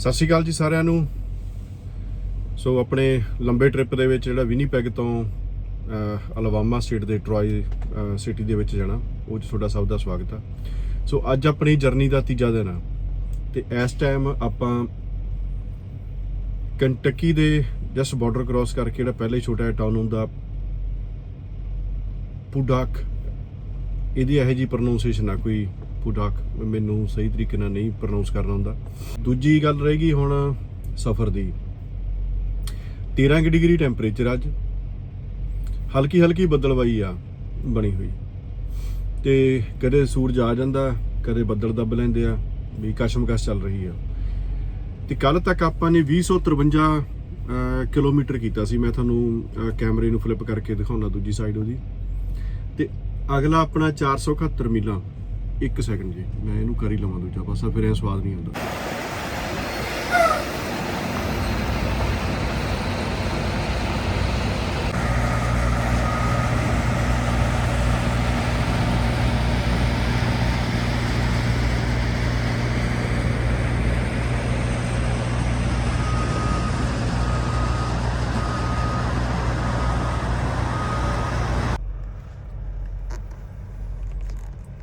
ਸਤਿ ਸ਼੍ਰੀ ਅਕਾਲ ਜੀ ਸਾਰਿਆਂ ਨੂੰ। ਸੋ ਆਪਣੇ ਲੰਬੇ ਟ੍ਰਿਪ ਦੇ ਵਿੱਚ ਜਿਹੜਾ ਵਿਨੀਪੈਗ ਤੋਂ ਅਲਵਾਮਾ ਸਟੇਟ ਦੇ ਟਰੋਏ ਸਿਟੀ ਦੇ ਵਿੱਚ ਜਾਣਾ, ਉਹ 'ਚ ਤੁਹਾਡਾ ਸਭ ਦਾ ਸਵਾਗਤ ਆ। ਸੋ ਅੱਜ ਆਪਣੀ ਜਰਨੀ ਦਾ ਤੀਜਾ ਦਿਨ ਆ ਤੇ ਇਸ ਟਾਈਮ ਆਪਾਂ ਕੰਟਕੀ ਦੇ ਜਸਟ ਬਾਰਡਰ ਕ੍ਰਾਸ ਕਰਕੇ ਜਿਹੜਾ ਪਹਿਲਾ ਹੀ ਛੋਟਾ ਟਾਊਨ ਹੁੰਦਾ ਪੁਡਾਕ ਇਹਦੀ ਇਹੋ ਜੀ ਪ੍ਰੋਨਾਂਸੀਏਸ਼ਨ ਆ, ਕੋਈ ਪੁਡਾਕ ਮੈਨੂੰ ਸਹੀ ਤਰੀਕੇ ਨਾਲ ਨਹੀਂ ਪ੍ਰੋਨਾਂਸ ਕਰਨਾ ਹੁੰਦਾ। ਦੂਜੀ ਗੱਲ ਰਹੇਗੀ ਹੁਣ ਸਫ਼ਰ ਦੀ। 13 ਕੁ ਡਿਗਰੀ ਟੈਂਪਰੇਚਰ ਅੱਜ। ਹਲਕੀ ਹਲਕੀ ਬੱਦਲਵਾਈ ਆ ਬਣੀ ਹੋਈ। ਤੇ ਕਦੇ ਸੂਰਜ ਆ ਜਾਂਦਾ ਕਦੇ ਬੱਦਲ ਦੱਬ ਲੈਂਦੇ ਆ ਵੀ ਕਸ਼ਮਕਸ਼ ਚੱਲ ਰਹੀ ਆ। ਤੇ ਕੱਲ ਤੱਕ ਆਪਾਂ ਨੇ 2053 ਅਹ, ਕਿਲੋਮੀਟਰ ਕੀਤਾ ਸੀ। ਮੈਂ ਤੁਹਾਨੂੰ ਕੈਮਰੇ ਨੂੰ ਫਲਿੱਪ ਕਰਕੇ ਦਿਖਾਉਣਾ ਦੂਜੀ ਸਾਈਡ ਉਹਦੀ। ਤੇ ਅਗਲਾ ਆਪਣਾ 471 ਮੀਲਾਂ। ਇੱਕ ਸੈਕਿੰਡ ਜੀ, ਮੈਂ ਇਹਨੂੰ ਕਰ ਹੀ ਲਵਾਂ ਦੂਜਾ ਪਾਸਾ, ਫਿਰ ਇਹ ਸਵਾਦ ਨਹੀਂ ਆਉਂਦਾ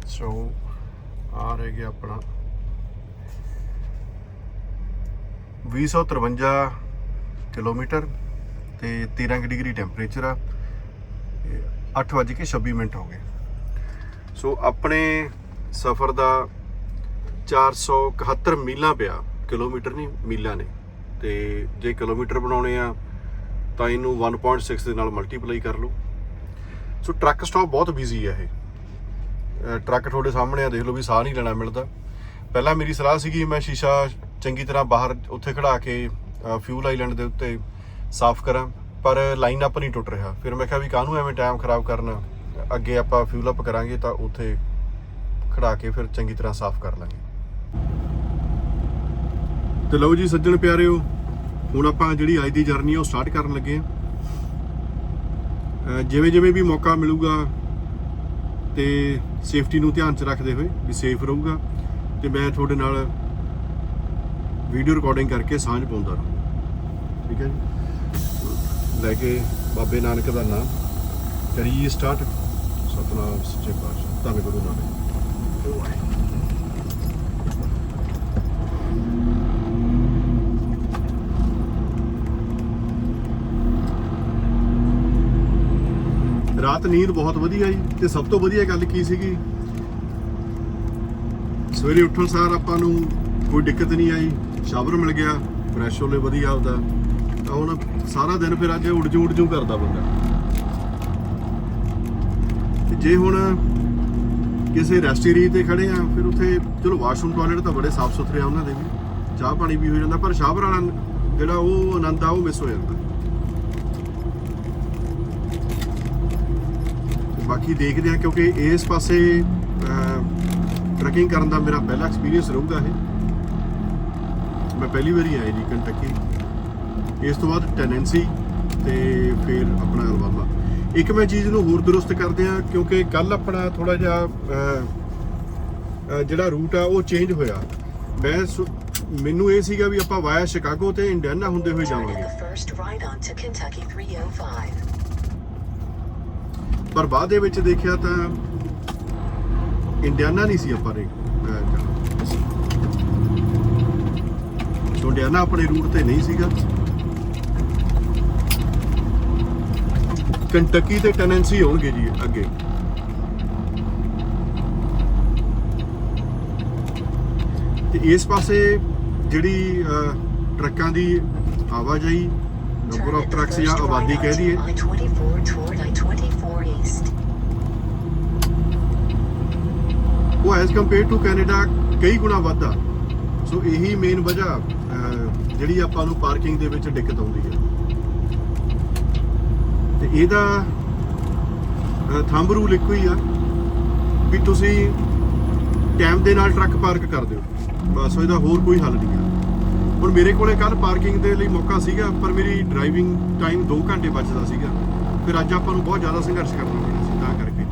ਸੋ ਆ ਰਹਿ ਗਿਆ ਆਪਣਾ। 253 ਕਿਲੋਮੀਟਰ ਤੇ 13 ਕੁ ਡਿਗਰੀ ਟੈਂਪਰੇਚਰ ਆ। 8:26 ਮਿੰਟ ਹੋ ਗਏ। ਸੋ ਆਪਣੇ ਸਫ਼ਰ ਦਾ 471 ਮੀਲਾਂ ਪਿਆ। ਕਿਲੋਮੀਟਰ ਨਹੀਂ, ਮੀਲਾਂ ਨੇ। ਤੇ ਜੇ ਕਿਲੋਮੀਟਰ ਬਣਾਉਣੇ ਆ, ਤਾਂ ਇਹਨੂੰ 1.6 ਦੇ ਨਾਲ ਮਲਟੀਪਲਾਈ ਕਰ ਲਓ। ਸੋ ਟਰੱਕ ਸਟਾਪ ਬਹੁਤ ਬਿਜ਼ੀ ਆ ਇਹ। ਟਰੱਕ ਤੁਹਾਡੇ ਸਾਹਮਣੇ ਆ, ਦੇਖ ਲਓ ਵੀ ਸਾਹ ਨਹੀਂ ਲੈਣਾ ਮਿਲਦਾ। ਪਹਿਲਾਂ ਮੇਰੀ ਸਲਾਹ ਸੀਗੀ, ਮੈਂ ਸ਼ੀਸ਼ਾ ਚੰਗੀ ਤਰ੍ਹਾਂ ਬਾਹਰ ਉੱਥੇ ਖੜਾ ਕੇ ਫਿਊਲ ਆਈਲੈਂਡ ਦੇ ਉੱਤੇ ਸਾਫ਼ ਕਰਾਂ, ਪਰ ਲਾਈਨ ਅਪ ਨਹੀਂ ਟੁੱਟ ਰਿਹਾ। ਫਿਰ ਮੈਂ ਕਿਹਾ ਵੀ ਕਾਹਨੂੰ ਐਵੇਂ ਟਾਈਮ ਖਰਾਬ ਕਰਨਾ? ਅੱਗੇ ਆਪਾਂ ਫਿਊਲ ਅਪ ਕਰਾਂਗੇ ਤਾਂ ਉੱਥੇ ਖੜਾ ਕੇ ਫਿਰ ਚੰਗੀ ਤਰ੍ਹਾਂ ਸਾਫ਼ ਕਰ ਲਾਂਗੇ। ਤੇ ਲਓ ਜੀ ਸੱਜਣ ਪਿਆਰਿਓ, ਹੁਣ ਆਪਾਂ ਜਿਹੜੀ ਅੱਜ ਦੀ ਜਰਨੀ ਉਹ ਸਟਾਰਟ ਕਰਨ ਲੱਗੇ ਆ। ਜਿਵੇਂ ਜਿਵੇਂ ਵੀ ਮੌਕਾ ਮਿਲੂਗਾ ਤੇ ਸੇਫਟੀ ਨੂੰ ਧਿਆਨ 'ਚ ਰੱਖਦੇ ਹੋਏ ਵੀ ਸੇਫ ਰਹੂਗਾ ਤੇ ਮੈਂ ਤੁਹਾਡੇ ਨਾਲ ਵੀਡੀਓ ਰਿਕਾਰਡਿੰਗ ਕਰਕੇ ਸਾਂਝ ਪਾਉਂਦਾ ਰਹੂੰ ਠੀਕ ਹੈ ਜੀ? ਲੈ ਕੇ ਬਾਬੇ ਨਾਨਕ ਦਾ ਨਾਮ ਕਰੀਏ ਸਟਾਰਟ ਸਤਨਾਮ ਸੱਚੇ ਪਾਤਸ਼ਾਹ, ਧੰਨ ਗੁਰੂ ਨਾਨਕ। ਰਾਤ ਨੀਂਦ ਬਹੁਤ ਵਧੀਆ ਜੀ, ਤੇ ਸਭ ਤੋਂ ਵਧੀਆ ਗੱਲ ਕੀ ਸੀਗੀ? ਸਵੇਰੇ ਉੱਠਣ ਸਾਰ ਆਪਾਂ ਨੂੰ ਕੋਈ ਦਿੱਕਤ ਨਹੀਂ ਆਈ, ਸ਼ਾਵਰ ਮਿਲ ਗਿਆ ਫਰੈਸ਼ ਹੋਲੇ ਵਧੀਆ ਆਉਦਾ ਤਾਂ ਹੁਣ ਸਾਰਾ ਦਿਨ ਫਿਰ ਅੱਜ ਉੱਡ ਜੂ ਉੱਡ ਜੂ ਕਰਦਾ ਬੰਦਾ। ਤੇ ਜੇ ਹੁਣ ਕਿਸੇ ਰੈਸਟੋਰੈਂਟ ਤੇ ਖੜੇ ਆ, ਫਿਰ ਉੱਥੇ ਚਲੋ ਵਾਸ਼ਰੂਮ ਟਾਇਲਟ ਤਾਂ ਬੜੇ ਸਾਫ਼ ਸੁਥਰੇ ਆ ਉਹਨਾਂ ਦੇ ਵੀ ਚਾਹ ਪਾਣੀ ਵੀ ਹੋ ਜਾਂਦਾ, ਪਰ ਸ਼ਾਵਰ ਵਾਲਾ ਜਿਹੜਾ ਉਹ ਆਨੰਦ ਆ, ਉਹ ਮਿਸ ਹੋ ਜਾਂਦਾ। ਬਾਕੀ ਦੇਖਦੇ ਹਾਂ ਕਿਉਂਕਿ ਇਸ ਪਾਸੇ ਟਰੈਕਿੰਗ ਕਰਨ ਦਾ ਮੇਰਾ ਪਹਿਲਾ ਐਕਸਪੀਰੀਅੰਸ ਰਹੂਗਾ ਇਹ। ਮੈਂ ਪਹਿਲੀ ਵਾਰੀ ਆਇਆ ਜੀ ਕੰਟਕੀ ਇਸ ਤੋਂ ਬਾਅਦ ਟੈਨੈਂਸੀ ਤੇ ਫਿਰ ਆਪਣਾ ਅਲਬਾਮਾ ਇੱਕ ਮੈਂ ਚੀਜ਼ ਨੂੰ ਹੋਰ ਦਰੁਸਤ ਕਰਦੇ ਆ ਕਿਉਂਕਿ ਕੱਲ ਆਪਣਾ ਥੋੜਾ ਜਿਹਾ ਜਿਹੜਾ ਰੂਟ ਆ ਉਹ ਚੇਂਜ ਹੋਇਆ। ਮੈਂ ਸੁ- ਮੈਨੂੰ ਇਹ ਸੀਗਾ ਵੀ ਆਪਾਂ ਵਾਇਆ ਸ਼ਿਕਾਗੋ ਤੇ ਇੰਡੀਆਨਾ ਹੁੰਦੇ ਹੋਏ ਜਾਵਾਂਗੇ। ਪਰ ਬਾਅਦ ਦੇ ਵਿੱਚ ਦੇਖਿਆ ਤਾਂ ਇੰਡੀਆਨਾ ਨਹੀਂ ਸੀ ਆਪਾਂ ਨੇ ਸੋ ਇੰਡੀਆਨਾ ਆਪਣੇ ਰੂਟ ਤੇ ਨਹੀਂ ਸੀਗਾ। ਕੰਟਕੀ ਤੇ ਟੈਨੈਂਸੀ ਹੋਣਗੇ ਜੀ ਅੱਗੇ। ਤੇ ਇਸ ਪਾਸੇ ਜਿਹੜੀ ਟਰੱਕਾਂ ਦੀ ਆਵਾਜਾਈ ਨੰਬਰ ਆਫ in ਟਰੱਕਸ ਜਾਂ ਆਬਾਦੀ ਕਹਿ ਦਈਏ। ਉਹ ਐਜ਼ ਕੰਪੇਅਰ ਟੂ ਕੈਨੇਡਾ ਕਈ ਗੁਣਾ ਵੱਧ ਆ ਸੋ ਇਹੀ ਮੇਨ ਵਜ੍ਹਾ ਜਿਹੜੀ ਆਪਾਂ ਨੂੰ ਪਾਰਕਿੰਗ ਦੇ ਵਿੱਚ ਦਿੱਕਤ ਆਉਂਦੀ ਹੈ। ਤੇ ਇਹਦਾ ਥੰਬ ਰੂਲ ਇੱਕੋ ਹੀ ਆ ਵੀ ਤੁਸੀਂ ਟਾਈਮ ਦੇ ਨਾਲ ਟਰੱਕ ਪਾਰਕ ਕਰ ਦਿਓ ਬਸ, ਇਹਦਾ ਹੋਰ ਕੋਈ ਹੱਲ ਨਹੀਂ ਆ। ਹੁਣ ਮੇਰੇ ਕੋਲੇ ਕੱਲ ਪਾਰਕਿੰਗ ਦੇ ਲਈ ਮੌਕਾ ਸੀਗਾ, ਪਰ ਮੇਰੀ ਡਰਾਈਵਿੰਗ ਟਾਈਮ 2 ਘੰਟੇ ਬਚਦਾ ਸੀਗਾ। ਫਿਰ ਅੱਜ ਆਪਾਂ ਨੂੰ ਬਹੁਤ ਜ਼ਿਆਦਾ ਸੰਘਰਸ਼ ਕਰਨਾ ਪੈਣਾ ਸੀ ਤਾਂ ਕਰਕੇ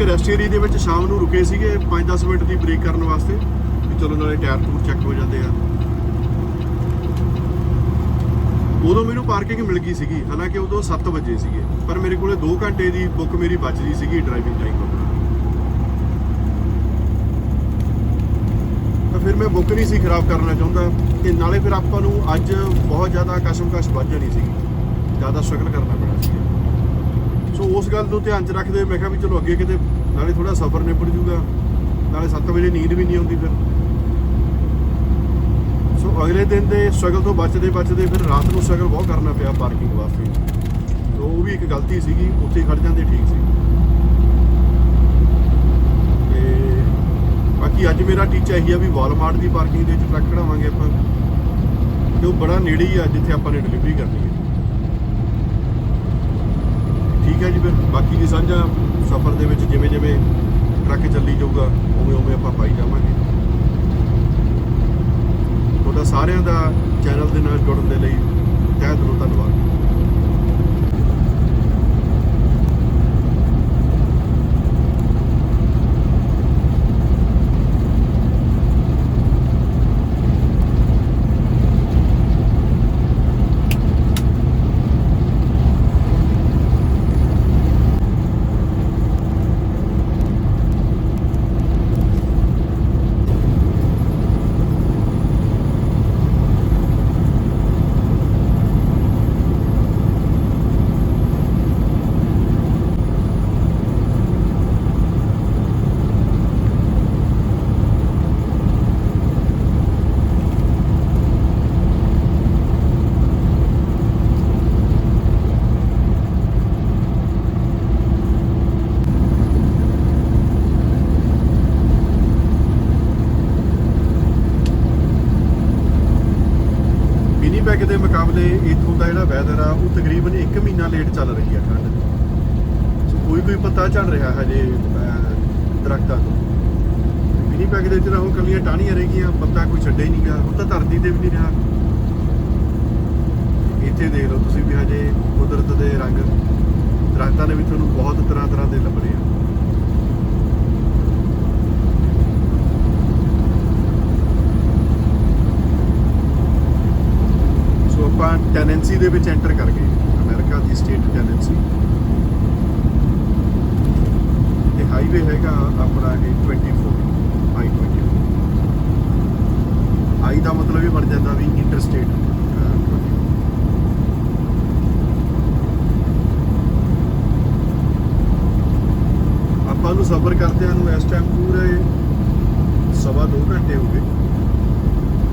ਇੱਕ ਰੈਸਟ ਏਰੀਆ ਦੇ ਵਿੱਚ ਸ਼ਾਮ ਨੂੰ ਰੁਕੇ ਸੀਗੇ 5-10 ਮਿੰਟ ਦੀ ਬ੍ਰੇਕ ਕਰਨ ਵਾਸਤੇ, ਵੀ ਚਲੋ ਨਾਲੇ ਟਾਇਰ ਟੂਰ ਚੈੱਕ ਹੋ ਜਾਂਦੇ ਆ। ਉਦੋਂ ਮੈਨੂੰ ਪਾਰਕਿੰਗ ਮਿਲ ਗਈ ਸੀਗੀ, ਹਾਲਾਂਕਿ ਉਦੋਂ 7 ਵਜੇ ਸੀਗੇ, ਪਰ ਮੇਰੇ ਕੋਲੇ 2 ਘੰਟੇ ਦੀ ਬੁੱਕ ਮੇਰੀ ਬਚਦੀ ਸੀਗੀ ਡਰਾਈਵਿੰਗ ਟਾਈਮ ਤਾਂ। ਫਿਰ ਮੈਂ ਬੁੱਕ ਨਹੀਂ ਸੀ ਖਰਾਬ ਕਰਨਾ ਚਾਹੁੰਦਾ, ਤੇ ਨਾਲੇ ਫਿਰ ਆਪਾਂ ਨੂੰ ਅੱਜ ਬਹੁਤ ਜ਼ਿਆਦਾ ਕਸ਼ਮਕਸ਼ ਵੱਧ ਜਾਣੀ ਸੀਗੀ, ਜ਼ਿਆਦਾ ਸਟਰਗਲ ਕਰਨਾ ਪੈਣਾ ਸੀ ਸੋ ਉਸ ਗੱਲ ਨੂੰ ਧਿਆਨ 'ਚ ਰੱਖਦੇ ਮੈਂ ਕਿਹਾ ਵੀ ਚਲੋ ਅੱਗੇ ਕਿਤੇ ਨਾਲੇ ਥੋੜਾ ਸਫ਼ਰ ਨਿਬੜ ਜੂਗਾ। ਨਾਲੇ 7 ਵਜੇ ਨੀਂਦ ਵੀ ਨਹੀਂ ਆਉਂਦੀ ਫਿਰ। ਸੋ ਅਗਲੇ ਦਿਨ ਦੇ ਸਟਰਗਲ ਤੋਂ ਬਚਦੇ ਬਚਦੇ ਫਿਰ ਰਾਤ ਨੂੰ ਸਟਰਗਲ ਬਹੁਤ ਕਰਨਾ ਪਿਆ ਪਾਰਕਿੰਗ ਵਾਸਤੇ। ਸੋ ਉਹ ਵੀ ਇੱਕ ਗਲਤੀ ਸੀਗੀ, ਉੱਥੇ ਹੀ ਖੜ ਜਾਂਦੇ ਠੀਕ ਸੀ। ਤੇ ਬਾਕੀ ਅੱਜ ਮੇਰਾ ਟੀਚਾ ਇਹੀ ਆ ਵੀ ਵਾਲਮਾਰਟ ਦੀ ਪਾਰਕਿੰਗ ਦੇ ਵਿੱਚ ਟਰੱਕ ਖੜਾਵਾਂਗੇ ਆਪਾਂ। ਤੇ ਉਹ ਬੜਾ ਨੇੜੇ ਹੀ ਆ, ਜਿੱਥੇ ਆਪਾਂ ਨੇ ਡਿਲੀਵਰੀ ਕਰਨੀ ਹੈ। ਠੀਕ ਹੈ ਜੀ ਫਿਰ। ਬਾਕੀ ਦੀ ਸਾਂਝਾ ਸਫ਼ਰ ਦੇ ਵਿੱਚ ਜਿਵੇਂ ਜਿਵੇਂ ਟਰੱਕ ਚੱਲੀ ਜਾਊਗਾ, ਉਵੇਂ ਉਵੇਂ ਆਪਾਂ ਪਾਈ ਜਾਵਾਂਗੇ। ਤੁਹਾਡਾ ਸਾਰਿਆਂ ਦਾ ਚੈਨਲ ਦੇ ਨਾਲ ਜੁੜਨ ਦੇ ਲਈ ਤਹਿ ਦਿਲੋਂ ਧੰਨਵਾਦ। ਵਿਨੀਪੈਗ ਦੇ ਮੁਕਾਬਲੇ ਇੱਥੋਂ ਦਾ ਜਿਹੜਾ ਵੈਦਰ ਆ, ਉਹ ਤਕਰੀਬਨ 1 ਮਹੀਨਾ ਲੇਟ ਚੱਲ ਰਹੀ ਆ ਠੰਡ। ਸੋ ਕੋਈ ਕੋਈ ਪਤਾ ਚੱਲ ਰਿਹਾ ਹਜੇ ਦਰਖਤਾਂ ਤੋਂ। ਵਿਨੀਪੈਗ ਦੇ ਵਿੱਚ ਤਾਂ ਹੁਣ ਕੱਲੀਆਂ ਟਾਹਣੀਆਂ ਰਹਿ ਗਈਆਂ, ਪੱਤਾ ਕੋਈ ਛੱਡੇ ਹੀ ਨਹੀਂਗਾ, ਹੁਣ ਤਾਂ ਧਰਤੀ ਤੇ ਵੀ ਨਹੀਂ ਰਿਹਾ। ਇੱਥੇ ਦੇਖ ਲਓ ਤੁਸੀਂ ਵੀ ਹਜੇ ਕੁਦਰਤ ਦੇ ਰੰਗ ਦਰਖਤਾਂ ਦੇ ਵੀ ਤੁਹਾਨੂੰ ਬਹੁਤ ਤਰ੍ਹਾਂ ਤਰ੍ਹਾਂ ਦੇ ਲੱਭਣੇ ਆ ਸੋ ਆਪਾਂ ਟੈਨੈਂਸੀ ਦੇ ਵਿੱਚ ਐਂਟਰ ਕਰ ਗਏ। ਅਮਰੀਕਾ ਦੀ ਸਟੇਟ ਟੈਨੈਂਸੀ ਇਹ ਹਾਈਵੇ ਹੈਗਾ ਆਪਣਾ ਇਹ 24 ਆਈ 24 ਆਈ ਦਾ ਮਤਲਬ ਇਹ ਬਣ ਜਾਂਦਾ ਵੀ ਇੰਟਰਸਟੇਟ ਆਪਾਂ ਨੂੰ ਸਫ਼ਰ ਕਰਦਿਆਂ ਨੂੰ ਇਸ ਟਾਈਮ ਪੂਰੇ ਸਵਾ ਦੋ ਘੰਟੇ ਹੋ ਗਏ।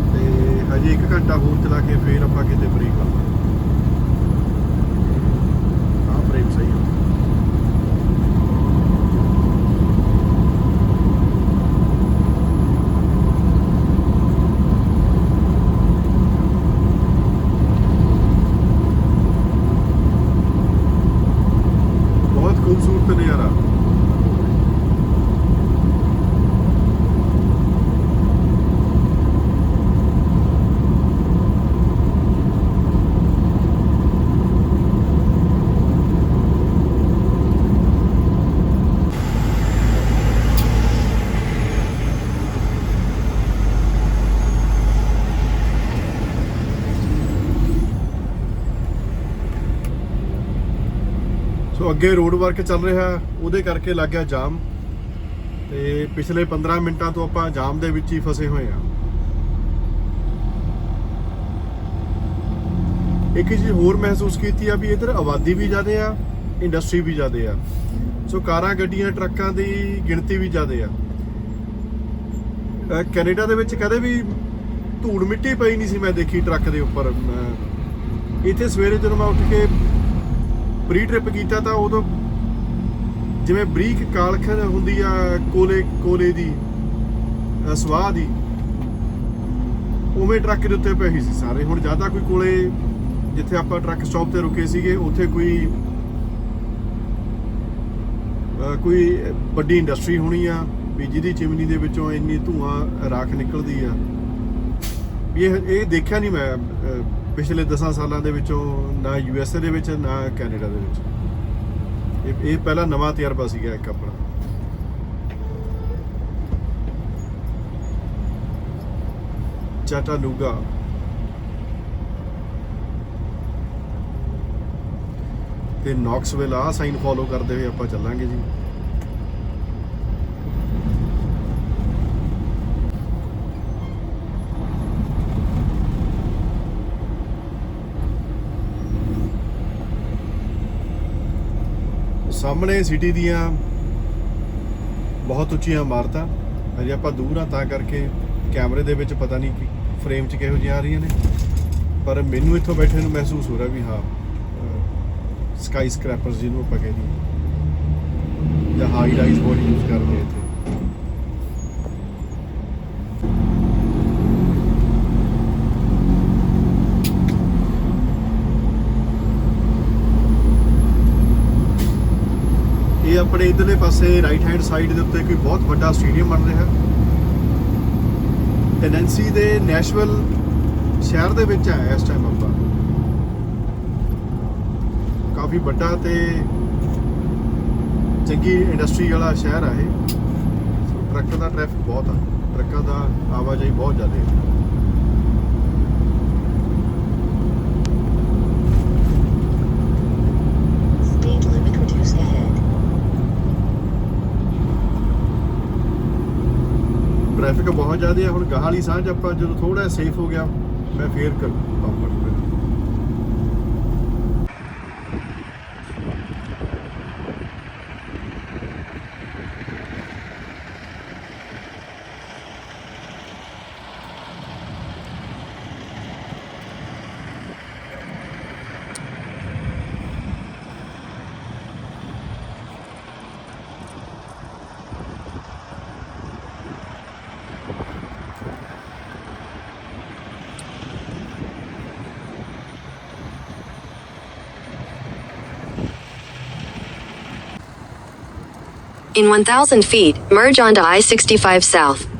ਤੇ ਹਜੇ 1 ਘੰਟਾ ਹੋਰ ਚਲਾ ਕੇ ਫੇਰ ਆਪਾਂ ਕਿਤੇ ਬ੍ਰੇਕ ਲਾਵਾਂਗੇ ਆਹ ਫਰੇਮ ਸਹੀ ਹੈ ਬਹੁਤ ਖੂਬਸੂਰਤ ਨਜ਼ਾਰਾ ਸੋ ਅੱਗੇ ਰੋਡ ਵਰਕ ਚੱਲ ਰਿਹਾ ਉਹਦੇ ਕਰਕੇ ਲੱਗ ਗਿਆ ਜਾਮ। ਤੇ ਪਿਛਲੇ 15 ਮਿੰਟਾਂ ਤੋਂ ਆਪਾਂ ਜਾਮ ਦੇ ਵਿੱਚ ਹੀ ਫਸੇ ਹੋਏ ਆ ਇੱਕ ਚੀਜ਼ ਹੋਰ ਮਹਿਸੂਸ ਕੀਤੀ ਆ ਵੀ ਇਧਰ ਆਬਾਦੀ ਵੀ ਜ਼ਿਆਦੇ ਆ ਇੰਡਸਟਰੀ ਵੀ ਜ਼ਿਆਦੇ ਆ। ਸੋ ਕਾਰਾਂ, ਗੱਡੀਆਂ, ਟਰੱਕਾਂ ਦੀ ਗਿਣਤੀ ਵੀ ਜ਼ਿਆਦੇ ਆ। ਕੈਨੇਡਾ ਦੇ ਵਿੱਚ ਕਦੇ ਵੀ ਧੂੜ ਮਿੱਟੀ ਪਈ ਨਹੀਂ ਸੀ ਮੈਂ ਦੇਖੀ ਟਰੱਕ ਦੇ ਉੱਪਰ। ਇੱਥੇ ਸਵੇਰੇ ਜਦੋਂ ਮੈਂ ਉੱਠ ਕੇ ਪ੍ਰੀ ਟ੍ਰਿਪ ਕੀਤਾ ਤਾਂ ਉਦੋਂ ਜਿਵੇਂ ਬਰੀਕ ਕਾਲਖ ਹੁੰਦੀ ਆ ਕੋਲੇ ਕੋਲੇ ਦੀ, ਅਹ ਸਵਾਹ ਦੀ, ਉਵੇਂ ਟਰੱਕ ਦੇ ਉੱਤੇ ਪਈ ਸੀ ਸਾਰੇ। ਹੁਣ ਜ਼ਿਆਦਾ ਕੋਈ ਕੋਲੇ ਜਿੱਥੇ ਆਪਾਂ ਟਰੱਕ ਸਟਾਪ ਤੇ ਰੁਕੇ ਸੀਗੇ, ਉੱਥੇ ਕੋਈ ਕੋਈ ਵੱਡੀ ਇੰਡਸਟਰੀ ਹੋਣੀ ਆ, ਵੀ ਜਿਹਦੀ ਚਿਮਨੀ ਦੇ ਵਿੱਚੋਂ ਇੰਨੀ ਧੂਆਂ ਰਾਖ ਨਿਕਲਦੀ ਆ। ਵੀ ਇਹ ਇਹ ਦੇਖਿਆ ਨਹੀਂ ਮੈਂ ਪਿਛਲੇ 10 ਸਾਲਾਂ ਦੇ ਵਿੱਚੋਂ ਨਾ ਯੂਐਸਏ ਦੇ ਵਿੱਚ, ਨਾ ਕੈਨੇਡਾ ਦੇ ਵਿੱਚ। ਇਹ ਇਹ ਪਹਿਲਾ ਨਵਾਂ ਤਜਰਬਾ ਸੀਗਾ ਇੱਕ ਆਪਣਾ। ਚਾਟਾ ਚਾਟਾਨੂਗਾ ਤੇ ਨੌਕਸਵਿਲ ਵੇਲਾ ਸਾਈਨ ਫੋਲੋ ਕਰਦੇ ਹੋਏ ਆਪਾਂ ਚੱਲਾਂਗੇ ਜੀ। ਸਾਹਮਣੇ ਸਿਟੀ ਦੀਆਂ ਬਹੁਤ ਉੱਚੀਆਂ ਇਮਾਰਤਾਂ ਅਜੇ ਆਪਾਂ ਦੂਰ ਆ, ਤਾਂ ਕਰਕੇ ਕੈਮਰੇ ਦੇ ਵਿੱਚ ਪਤਾ ਨਹੀਂ ਕਿ ਫਰੇਮ 'ਚ ਕਿਹੋ ਜਿਹੀਆਂ ਆ ਰਹੀਆਂ ਨੇ। ਪਰ ਮੈਨੂੰ ਇੱਥੋਂ ਬੈਠੇ ਨੂੰ ਮਹਿਸੂਸ ਹੋ ਰਿਹਾ ਵੀ ਹਾਂ ਸਕਾਈ ਸਕ੍ਰੈਪਰਸ ਜਿਹਨੂੰ ਆਪਾਂ ਕਹਿੰਦੇ ਹਾਂ ਜਾਂ ਹਾਈ ਰਾਈਜ਼ ਬਹੁਤ ਯੂਜ਼ ਕਰਦੇ ਇੱਥੇ। ਇਹ ਆਪਣੇ ਇਧਰਲੇ ਪਾਸੇ ਰਾਈਟ ਹੈਂਡ ਸਾਈਡ ਦੇ ਉੱਤੇ ਕੋਈ ਬਹੁਤ ਵੱਡਾ ਸਟੇਡੀਅਮ ਬਣ ਰਿਹਾ ਟੈਨੈਂਸੀ ਦੇ ਨੈਸ਼ਨਲ ਸ਼ਹਿਰ ਦੇ ਵਿੱਚ ਹੈ ਇਸ ਟਾਈਮ ਆਪਾਂ। ਕਾਫੀ ਵੱਡਾ ਤੇ ਚੰਗੀ ਇੰਡਸਟਰੀ ਵਾਲਾ ਸ਼ਹਿਰ ਆ ਇਹ। ਸੋ ਟਰੱਕ ਦਾ ਟ੍ਰੈਫਿਕ ਬਹੁਤ ਆ। ਟਰੱਕਾਂ ਦਾ ਆਵਾਜਾਈ ਬਹੁਤ ਜ਼ਿਆਦਾ ਹੈ। ਟ੍ਰੈਫਿਕ ਬਹੁਤ ਜ਼ਿਆਦਾ ਹੈ। ਹੁਣ ਗਾਹ ਵਾਲੀ ਸਾਂਝ ਆਪਾਂ ਜਦੋਂ ਥੋੜਾ ਸੇਫ ਹੋ ਗਿਆ, ਮੈਂ ਫੇਰ ਕਰ bumper In 1,000 feet, merge onto I 65 South.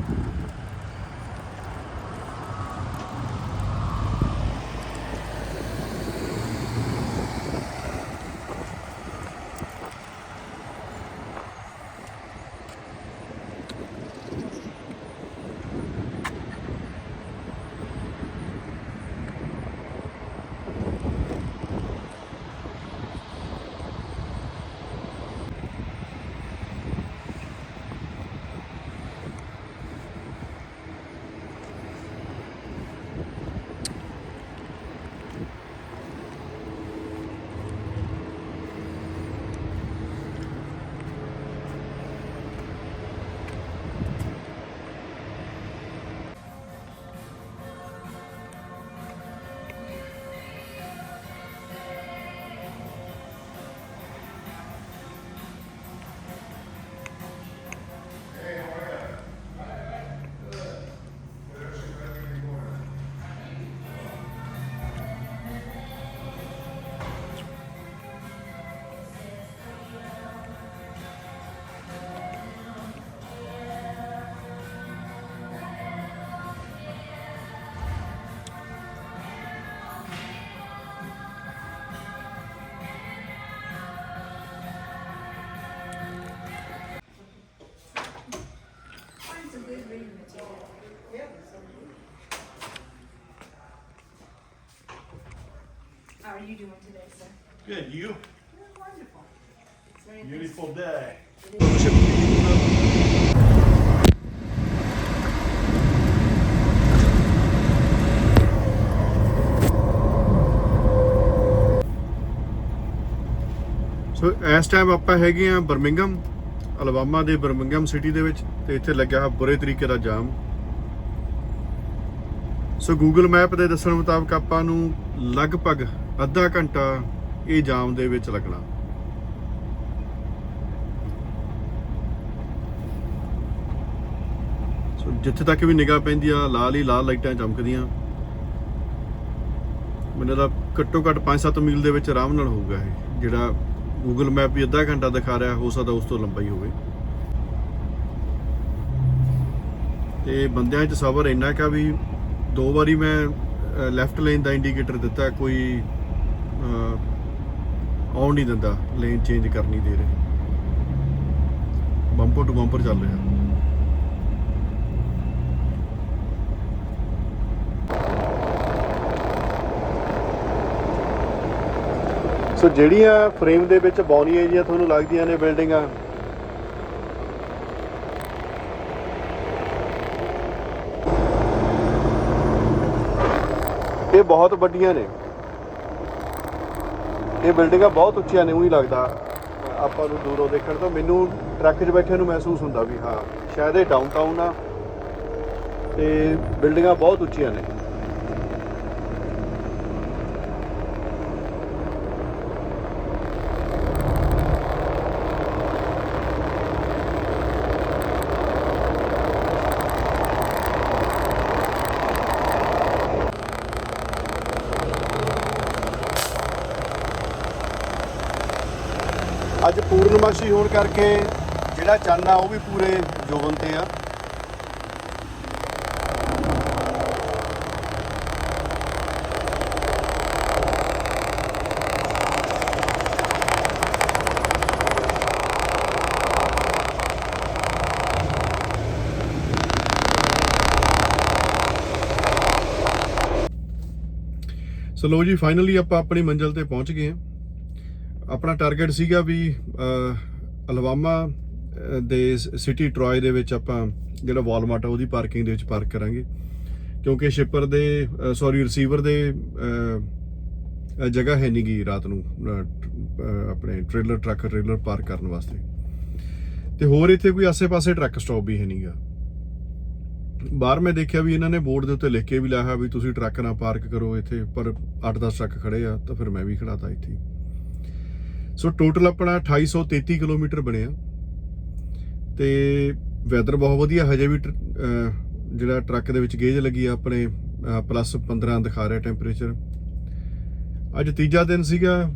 You doing today, sir? Good, you? Wonderful. Is there anything- Beautiful day. So ਇਸ ਟਾਈਮ ਆਪਾਂ ਹੈਗੇ ਆ ਬਰਮਿੰਗਮ ਅਲਬਾਮਾ ਦੇ ਬਰਮਿੰਗਮ ਸਿਟੀ ਦੇ ਵਿੱਚ ਤੇ ਇੱਥੇ ਲੱਗਿਆ ਹੋਇਆ ਬੁਰੇ ਤਰੀਕੇ ਦਾ ਜਾਮ ਸੋ ਗੂਗਲ ਮੈਪ ਦੇ ਦੱਸਣ ਮੁਤਾਬਕ ਆਪਾਂ ਨੂੰ ਲਗਭਗ ਅੱਧਾ ਘੰਟਾ ਇਹ ਜਾਮ ਦੇ ਵਿੱਚ ਲੱਗਣਾ। ਸੋ ਜਿੱਥੇ ਤੱਕ ਵੀ ਨਿਗਾਹ ਪੈਂਦੀ ਆ, ਲਾਲ ਹੀ ਲਾਲ ਲਾਈਟਾਂ ਚਮਕਦੀਆਂ। ਮੈਨੂੰ ਦਾ ਘੱਟੋ ਘੱਟ 5-7 ਮੀਲ ਦੇ ਵਿੱਚ ਆਰਾਮ ਨਾਲ ਹੋਊਗਾ ਇਹ। ਜਿਹੜਾ ਗੂਗਲ ਮੈਪ ਵੀ ਅੱਧਾ ਘੰਟਾ ਦਿਖਾ ਰਿਹਾ, ਹੋ ਸਕਦਾ ਉਸ ਤੋਂ ਲੰਬਾ ਹੀ ਹੋਵੇ। ਤੇ ਬੰਦਿਆਂ 'ਚ ਸਬਰ ਇੰਨਾ ਕਾ ਵੀ ਦੋ ਵਾਰੀ ਮੈਂ ਲੈਫਟ ਲੇਨ ਦਾ ਇੰਡੀਕੇਟਰ ਦਿੱਤਾ, ਕੋਈ ਆਉਣ ਨਹੀਂ ਦਿੰਦਾ ਲੇਨ ਚੇਂਜ ਕਰਨੀ ਦੇ ਰਹੇ। ਬੰਪਰ ਟੂ ਬੰਪਰ ਚੱਲ ਰਿਹਾ। ਸੋ ਜਿਹੜੀਆਂ ਫਰੇਮ ਦੇ ਵਿੱਚ ਬੌਨੀ ਏਰੀਆ ਤੁਹਾਨੂੰ ਲੱਗਦੀਆਂ ਨੇ ਬਿਲਡਿੰਗਾਂ ਇਹ ਬਹੁਤ ਵੱਡੀਆਂ ਨੇ। ਇਹ ਬਿਲਡਿੰਗਾਂ ਬਹੁਤ ਉੱਚੀਆਂ ਨੇ, ਉਹੀ ਲੱਗਦਾ। ਆਪਾਂ ਨੂੰ ਦੂਰੋਂ ਦੇਖਣ ਤੋਂ, ਮੈਨੂੰ ਟਰੱਕ 'ਚ ਬੈਠੇ ਨੂੰ ਮਹਿਸੂਸ ਹੁੰਦਾ ਵੀ ਹਾਂ, ਸ਼ਾਇਦ ਇਹ ਡਾਊਨਟਾਊਨ ਆ। ਤੇ ਬਿਲਡਿੰਗਾਂ ਬਹੁਤ ਉੱਚੀਆਂ ਨੇ। ਅੱਜ ਪੂਰਨਮਾਸ਼ੀ ਹੋਣ ਕਰਕੇ ਜਿਹੜਾ ਚੰਨ ਆ, ਉਹ ਵੀ ਪੂਰੇ ਜੋਬਨ ਤੇ ਆ। ਸੋ ਲੋ ਜੀ ਫਾਈਨਲੀ ਆਪਾਂ ਆਪਣੀ ਮੰਜ਼ਿਲ ਤੇ ਪਹੁੰਚ ਗਏ ਹਾਂ। ਆਪਣਾ ਟਾਰਗੇਟ ਸੀਗਾ ਵੀ ਅਲਵਾਮਾ ਦੇ ਸਿਟੀ ਟਰੋਏ ਦੇ ਵਿੱਚ ਆਪਾਂ ਜਿਹੜਾ ਵਾਲਮਾਰਟ ਆ, ਉਹਦੀ ਪਾਰਕਿੰਗ ਦੇ ਵਿੱਚ ਪਾਰਕ ਕਰਾਂਗੇ। ਕਿਉਂਕਿ ਸ਼ਿਪਰ ਦੇ ਸੌਰੀ ਰਿਸੀਵਰ ਦੇ ਜਗ੍ਹਾ ਹੈ ਨਹੀਂਗੀ ਰਾਤ ਨੂੰ ਆਪਣੇ ਟ੍ਰੇਲਰ ਟਰੱਕ ਟ੍ਰੇਲਰ ਪਾਰਕ ਕਰਨ ਵਾਸਤੇ। ਤੇ ਹੋਰ ਇੱਥੇ ਕੋਈ ਆਸੇ-ਪਾਸੇ ਟਰੱਕ ਸਟਾਪ ਵੀ ਹੈ ਨਹੀਂਗਾ। ਬਾਹਰ ਮੈਂ ਦੇਖਿਆ ਵੀ ਇਹਨਾਂ ਨੇ ਬੋਰਡ ਦੇ ਉੱਤੇ ਲਿਖ ਕੇ ਵੀ ਲਾਇਆ ਵੀ ਤੁਸੀਂ ਟਰੱਕ ਨਾ ਪਾਰਕ ਕਰੋ ਇੱਥੇ, ਪਰ 8-10 ਟਰੱਕ ਖੜੇ ਆ, ਤਾਂ ਫਿਰ ਮੈਂ ਵੀ ਖੜਾਤਾ ਇੱਥੇ ਹੀ। ਸੋ ਟੋਟਲ ਆਪਣਾ 2833 ਕਿਲੋਮੀਟਰ ਬਣਿਆ ਤੇ ਵੈਦਰ ਬਹੁਤ ਵਧੀਆ, ਹਜੇ ਵੀ ਟਰ- ਜਿਹੜਾ ਟਰੱਕ ਦੇ ਵਿੱਚ ਗੇਜ ਲੱਗੀ ਆ, ਆਪਣੇ ਪਲੱਸ 15 ਦਿਖਾ ਰਿਹਾ ਟੈਂਪਰੇਚਰ ਅੱਜ ਤੀਜਾ ਦਿਨ ਸੀਗਾ,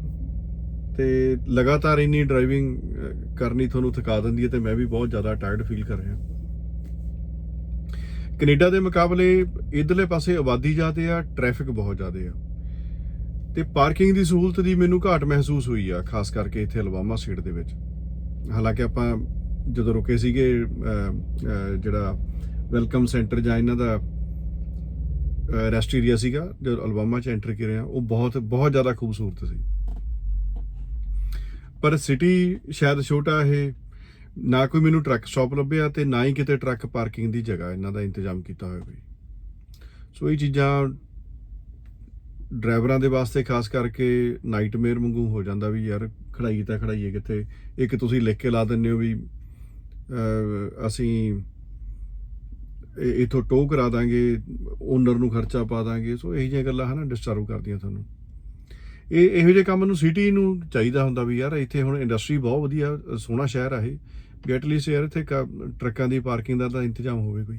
ਤੇ ਲਗਾਤਾਰ ਇੰਨੀ ਡਰਾਈਵਿੰਗ ਕਰਨੀ ਤੁਹਾਨੂੰ ਥਕਾ ਦਿੰਦੀ ਹੈ ਤੇ ਮੈਂ ਵੀ ਬਹੁਤ ਜ਼ਿਆਦਾ ਟਾਇਰਡ ਫੀਲ ਕਰ ਰਿਹਾ। ਕੈਨੇਡਾ ਦੇ ਮੁਕਾਬਲੇ, ਇਧਰਲੇ ਪਾਸੇ ਆਬਾਦੀ ਜ਼ਿਆਦੇ ਆ ਟ੍ਰੈਫਿਕ ਬਹੁਤ ਜ਼ਿਆਦਾ ਆ। ਤੇ ਪਾਰਕਿੰਗ ਦੀ ਸਹੂਲਤ ਦੀ ਮੈਨੂੰ ਘਾਟ ਮਹਿਸੂਸ ਹੋਈ ਆ, ਖਾਸ ਕਰਕੇ ਇੱਥੇ ਅਲਬਾਮਾ ਸਟੇਟ ਦੇ ਵਿੱਚ। ਹਾਲਾਂਕਿ ਆਪਾਂ ਜਦੋਂ ਰੁਕੇ ਸੀਗੇ ਜਿਹੜਾ ਵੈਲਕਮ ਸੈਂਟਰ ਜਾਂ ਇਹਨਾਂ ਦਾ ਰੈਸਟ ਏਰੀਆ ਸੀਗਾ ਜੋ ਅਲਬਾਮਾ ਚ ਐਂਟਰ ਕਰਿਆ ਉਹ ਬਹੁਤ ਬਹੁਤ ਜ਼ਿਆਦਾ ਖੂਬਸੂਰਤ ਸੀ। ਪਰ ਸਿਟੀ ਸ਼ਾਇਦ ਛੋਟਾ ਇਹ, ਨਾ ਕੋਈ ਮੈਨੂੰ ਟਰੱਕ ਸਟਾਪ ਲੱਭਿਆ ਤੇ ਨਾ ਹੀ ਕਿਤੇ ਟਰੱਕ ਪਾਰਕਿੰਗ ਦੀ ਜਗ੍ਹਾ ਇਹਨਾਂ ਦਾ ਇੰਤਜ਼ਾਮ ਕੀਤਾ ਹੋਇਆ ਕੋਈ। ਸੋ ਇਹ ਚੀਜ਼ਾਂ ਡਰਾਈਵਰਾਂ ਦੇ ਵਾਸਤੇ ਖਾਸ ਕਰਕੇ ਨਾਈਟਮੇਅਰ ਵਾਂਗੂ ਹੋ ਜਾਂਦਾ ਵੀ ਯਾਰ ਖੜਾਈ ਤਾਂ ਖੜਾਈਏ ਕਿੱਥੇ? ਇੱਕ ਤੁਸੀਂ ਲਿਖ ਕੇ ਲਾ ਦਿੰਦੇ ਹੋ ਵੀ ਅਸੀਂ ਇਹ- ਇੱਥੋਂ ਟੋ ਕਰਾ ਦਾਂਗੇ ਓਨਰ ਨੂੰ ਖਰਚਾ ਪਾ ਦਾਂਗੇ। ਸੋ ਇਹੋ ਜਿਹੀਆਂ ਗੱਲਾਂ ਹਨਾ ਡਿਸਟਰਬ ਕਰਦੀਆਂ ਤੁਹਾਨੂੰ। ਇਹ ਇਹੋ ਜਿਹੇ ਕੰਮ ਨੂੰ ਸਿਟੀ ਨੂੰ ਚਾਹੀਦਾ ਹੁੰਦਾ ਵੀ ਯਾਰ ਇੱਥੇ ਹੁਣ ਇੰਡਸਟਰੀ ਬਹੁਤ ਵਧੀਆ, ਸੋਹਣਾ ਸ਼ਹਿਰ ਆ ਇਹ। ਗੈਟਲੀ ਐਟਲੀਸਟ ਯਾਰ ਇੱਥੇ ਕਾ- ਟਰੱਕਾਂ ਦੀ ਪਾਰਕਿੰਗ ਦਾ ਤਾਂ ਇੰਤਜ਼ਾਮ ਹੋਵੇ ਕੋਈ।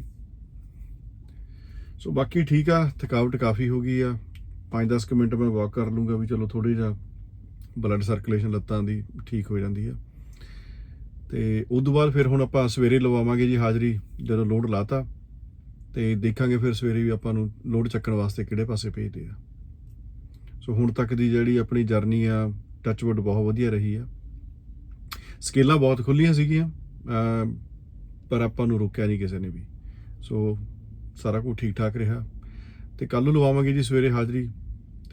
ਸੋ ਬਾਕੀ ਠੀਕ ਆ, ਥਕਾਵਟ ਕਾਫੀ ਹੋ ਗਈ ਆ। 5-10 ਕੁ ਮਿੰਟ ਮੈਂ ਵਾਕ ਕਰ ਲੂੰਗਾ ਵੀ ਚਲੋ ਥੋੜੀ ਜਿਹਾ ਬਲੱਡ ਸਰਕੂਲੇਸ਼ਨ ਲੱਤਾਂ ਦੀ ਠੀਕ ਹੋ ਜਾਂਦੀ ਆ। ਤੇ ਉਸ ਤੋਂ ਬਾਅਦ ਫਿਰ ਹੁਣ ਆਪਾਂ ਸਵੇਰੇ ਲਵਾਵਾਂਗੇ ਜੀ ਹਾਜ਼ਰੀ, ਜਦੋਂ ਲੋਡ ਲਾਤਾ, ਤੇ ਦੇਖਾਂਗੇ ਫਿਰ ਸਵੇਰੇ ਵੀ ਆਪਾਂ ਨੂੰ ਲੋਡ ਚੱਕਣ ਵਾਸਤੇ ਕਿਹੜੇ ਪਾਸੇ ਭੇਜਦੇ ਆ। ਸੋ ਹੁਣ ਤੱਕ ਦੀ ਜਿਹੜੀ ਆਪਣੀ ਜਰਨੀ ਆ ਟੱਚਵੁੱਡ ਬਹੁਤ ਵਧੀਆ ਰਹੀ ਆ। ਸਕੇਲਾਂ ਬਹੁਤ ਖੁੱਲੀਆਂ ਸੀਗੀਆਂ ਪਰ ਆਪਾਂ ਨੂੰ ਰੋਕਿਆ ਨਹੀਂ ਕਿਸੇ ਨੇ ਵੀ। ਸੋ ਸਾਰਾ ਕੁਝ ਠੀਕ ਠਾਕ ਰਿਹਾ। ਤੇ ਕੱਲ ਨੂੰ ਲਵਾਵਾਂਗੇ ਜੀ ਸਵੇਰੇ ਹਾਜ਼ਰੀ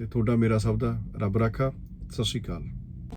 ਤੇ ਤੁਹਾਡਾ ਮੇਰਾ ਸਭ ਦਾ ਰੱਬ ਰਾਖਾ। ਸਤਿ ਸ਼੍ਰੀ ਅਕਾਲ।